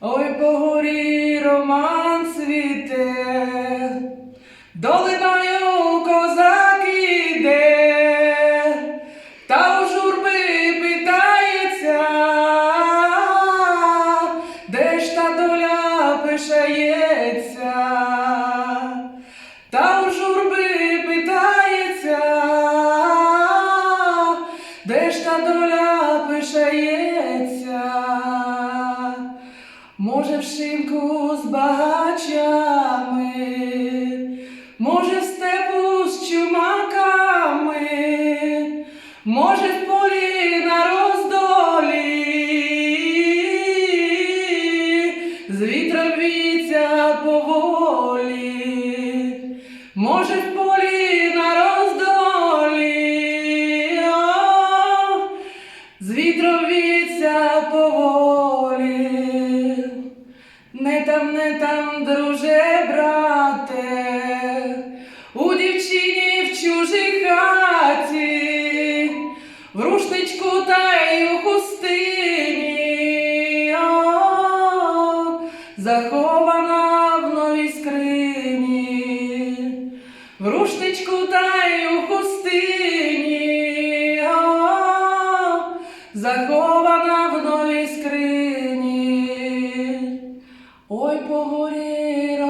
Ой по горі роман світе, долиною козак іде, та у журби питається, де ж та доля пише є. Та доля пишається. Може, в шинку з багачами, може, в степу з чумаками, може, в полі на роздолі, з вітром віться поволі, може, там, друже, брате, у дівчині в чужій хаті, в рушничку та й у хустині, захована в новій скрині, в рушничку та й у хустині, захована. ওই পোহরের